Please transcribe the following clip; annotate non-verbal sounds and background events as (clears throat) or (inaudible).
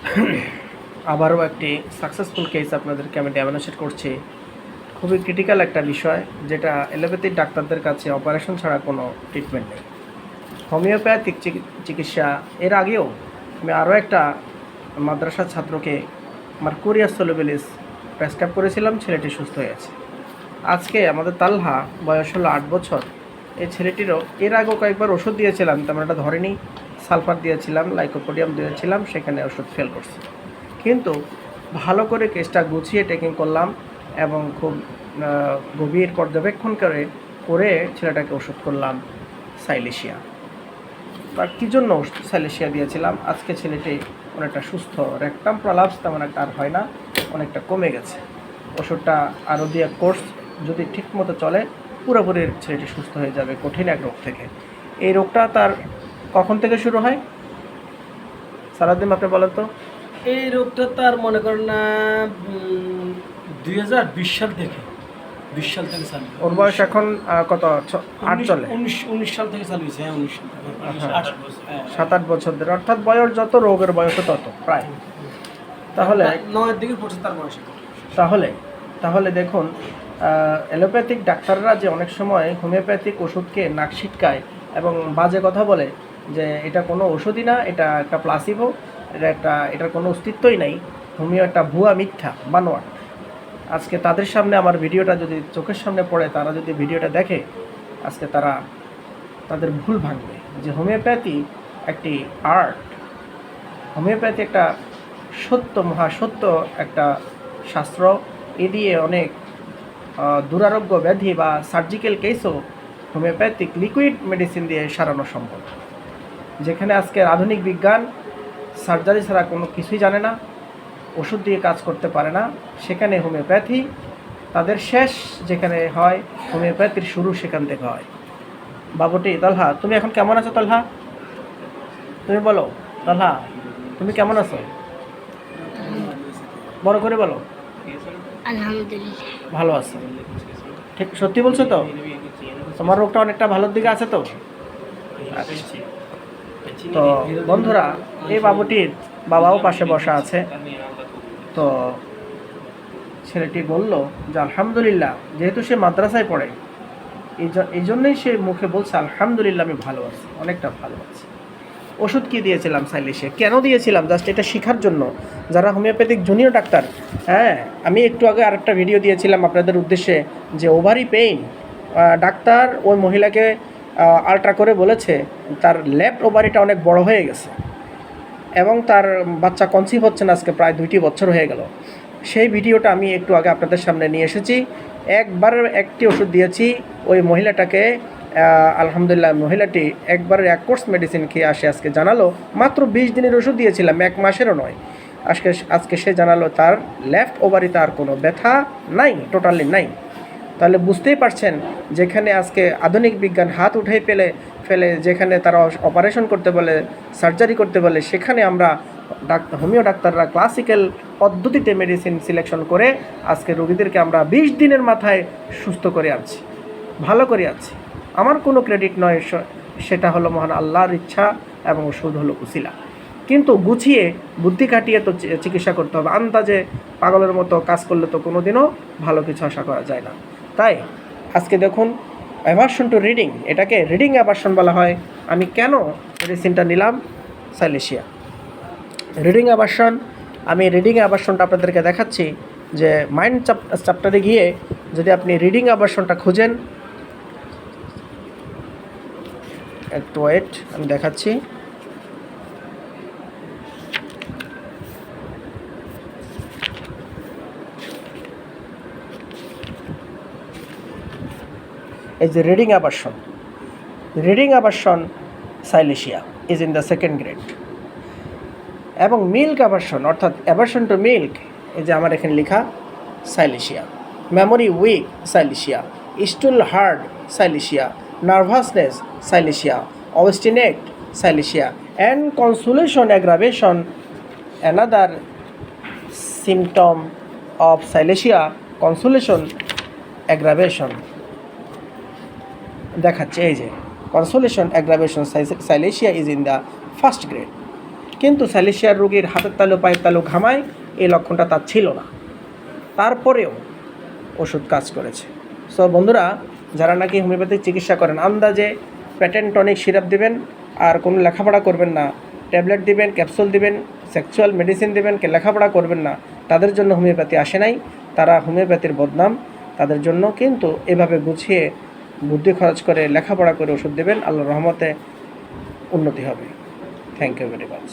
(clears throat) আবারও একটি successful case আপনাদেরকে আমি ডেমনস্ট্রেট করছি। খুবই ক্রিটিক্যাল একটা বিষয়, যেটা এলোপ্যাথিক ডাক্তারদের কাছে অপারেশন ছাড়া কোনো ট্রিটমেন্ট নেই। হোমিওপ্যাথিক চিকিৎসা এর আগেও আমি আরও একটা মাদ্রাসার ছাত্রকে মার্কুরিয়াস সোলোবেলিস প্রেসক্রাইব করেছিলাম, ছেলেটি সুস্থ হয়েছে আজকে আমাদের তালহা বয়স হলো আট বছর, এই ছেলেটিরও এর আগেও কয়েকবার ওষুধ দিয়েছিলাম, তেমন একটা ধরেনি। সালফার দিয়েছিলাম, লাইকোপোডিয়াম দিয়েছিলাম, সেখানে ওষুধ ফেল করছে। কিন্তু ভালো করে কেসটা গুছিয়ে টেকিং করলাম এবং খুব গভীর পর্যবেক্ষণ করে করে ছেলেটাকে ওষুধ করলাম সাইলেশিয়া। বা কী জন্য ওষুধ সাইলেশিয়া দিয়েছিলাম? আজকে ছেলেটি অনেকটা সুস্থ রেকটাম প্রলাপস তেমন একটা আর হয় না, অনেকটা কমে গেছে। ওষুধটা আরও দিয়ে কোর্স যদি ঠিকমতো চলে, পুরোপুরি ছেলেটি সুস্থ হয়ে যাবে কঠিন এক রোগ থেকে। এই রোগটা তার কখন থেকে শুরু হয়? সারাদিন আপনি বলেন তো। এই রোগটা তার মনে করেন না দুই হাজার বিশ সাল থেকে বিশ সাল থেকে চালু ওর বয়স এখন কত? আট চলে? উনিশ উনিশ সাল থেকে চালু হয়েছে হ্যাঁ উনিশ হ্যাঁ। সাত আট বছর ধরে। অর্থাৎ বয়স যত রোগের বয়সও তত প্রায়। তাহলে নয়ের দিকে পড়ছে তার বয়স। তাহলে তাহলে দেখুন অ্যালোপ্যাথিক ডাক্তাররা যে অনেক সময় হোমিওপ্যাথিক ওষুধকে নাক ছিটকায় এবং বাজে কথা বলে যে এটা কোনো ওষুধই না, এটা একটা প্লাসিভো এটা একটা, এটার কোনো অস্তিত্বই নাই। হোমিও একটা ভুয়া মিথ্যা, বানোয়াট। আজকে তাদের সামনে আমার ভিডিওটা যদি চোখের সামনে পড়ে, তারা যদি ভিডিওটা দেখে, আজকে তারা তাদের ভুল ভাঙবে। যে হোমিওপ্যাথি একটি আর্ট হোমিওপ্যাথি একটা সত্য মহাসত্য একটা শাস্ত্র। এ দিয়ে অনেক দুরারোগ্য ব্যাধি বা সার্জিক্যাল কেসও হোমিওপ্যাথিক লিকুইড মেডিসিন দিয়ে সারানো সম্ভব। যেখানে আজকের আধুনিক বিজ্ঞান সার্জারি ছাড়া কোনো কিছুই জানে না ওষুধ দিয়ে কাজ করতে পারে না। সেখানে হোমিওপ্যাথি তাদের শেষ যেখানে হয় হোমিওপ্যাথির শুরু সেখান থেকে হয়। বাবুটি তালহা তুমি এখন কেমন আছো তালহা? তুমি বলো তালহা তুমি কেমন আছো? বড় করে বলো। ভালো আছো। ঠিক সত্যি বলছো তো? তোমার রোগটা অনেকটা ভালোর দিকে আছে তো? আচ্ছা। তো বন্ধুরা, এই বাবুটির বাবাও পাশে বসা আছে। তো ছেলেটি বলল যে, আলহামদুলিল্লাহ, যেহেতু সে মাদ্রাসায় পড়ে, এই জন্যই সে মুখে বলছে, আলহামদুলিল্লাহ, আমি ভালো আছি, অনেকটা ভালো আছি। ওষুধ কি দিয়েছিলাম সাইলিশে কেন দিয়েছিলাম? জাস্ট এটা শেখার জন্য। যারা হোমিওপ্যাথিক জুনিয়র ডাক্তার হ্যাঁ আমি একটু আগে আরেকটা ভিডিও দিয়েছিলাম আপনাদের উদ্দেশ্যে, যে ওভারি পেইন ডাক্তার ওই মহিলাকে আলট্রা করে বলেছে, তার লেফট ওভারিটা অনেক বড় হয়ে গেছে। এবং তার বাচ্চা কনসিভ হচ্ছে না, আজকে প্রায় দুইটি বছর হয়ে গেল। সেই ভিডিওটা আমি একটু আগে আপনাদের সামনে নিয়ে এসেছি। একবার একটি ওষুধ দিয়েছি, ওই মহিলাটাকে আলহামদুলিল্লাহ মহিলাটি একবারের এক কোর্স মেডিসিন খেয়ে আসে আজকে জানালো। মাত্র বিশ দিনের ওষুধ দিয়েছিলাম, এক মাসেরও নয়। আজকে আজকে সে জানালো তার লেফট ওভারিতে আর কোনো ব্যথা নাই টোটালি নাই। তাহলে বুঝতেই পারছেন যেখানে আজকে আধুনিক বিজ্ঞান হাত উঠে পেলে, ফেলে, যেখানে তারা অপারেশন করতে বলে সার্জারি করতে বলে, সেখানে আমরা ডাক্তার হোমিও ডাক্তাররা ক্লাসিক্যাল পদ্ধতিতে মেডিসিন সিলেকশন করে আজকে রোগীদেরকে আমরা বিশ দিনের মাথায় সুস্থ করে আনছি, ভালো করে আছি আমার কোনো ক্রেডিট নয় সেটা হলো মহান আল্লাহর ইচ্ছা এবং ওষুধ হলো উসিলা। কিন্তু গুছিয়ে বুদ্ধি কাটিয়ে তো চিকিৎসা করতে হবে। আন্দাজে পাগলের মতো কাজ করলে তো কোনো দিনও ভালো কিছু আশা করা যায় না। তাই? আজকে দেখুন অ্যাভার্সন টু রিডিং এটাকে রিডিং অ্যাভার্সন বলা হয়। আমি কেন মেডিসিনটা নিলাম? সাইলেশিয়া। রিডিং অ্যাভার্সন আমি রিডিং অ্যাভার্সনটা আপনাদেরকে দেখাচ্ছি যে মাইন্ড চ্যাপ্টারে গিয়ে যদি আপনি রিডিং অ্যাভার্সনটা খুঁজেন একটু ওয়েট আমি দেখাচ্ছি। এই যে reading aversion reading aversion silicea is in the second grade এবং মিল্ক অ্যাভার্সন অর্থাৎ অ্যাভার্সন টু মিল্ক এই যে আমার এখানে লেখা silicea memory weak silicea stool hard silicea nervousness silicea obstinate silicea and consolation aggravation another symptom of silesia consolation aggravation. দেখাচ্ছে, এই যে consolation aggravation silicea is in the first grade কিন্তু স্যালিশিয়ার রোগীর হাতের তালু, পায়ের তালু ঘামায়, এই লক্ষণটা তার ছিল না। তারপরেও ওষুধ কাজ করেছে। সো বন্ধুরা, যারা নাকি হোমিওপ্যাথিক চিকিৎসা করেন, আন্দাজে প্যাটেন টনিক সিরাপ দেবেন, আর কোনো লেখাপড়া করবেন না ট্যাবলেট দিবেন ক্যাপসুল দিবেন সেক্সুয়াল মেডিসিন দিবেন, কে লেখাপড়া করবেন না, তাদের জন্য হোমিওপ্যাথি আসে নাই। তারা হোমিওপ্যাথির বদনাম, তাদের জন্য কিন্তু এভাবে গুছিয়ে বুদ্ধি খরচ করে লেখাপড়া করে ওষুধ দেবেন আল্লাহ রহমতে উন্নতি হবে। Thank you very much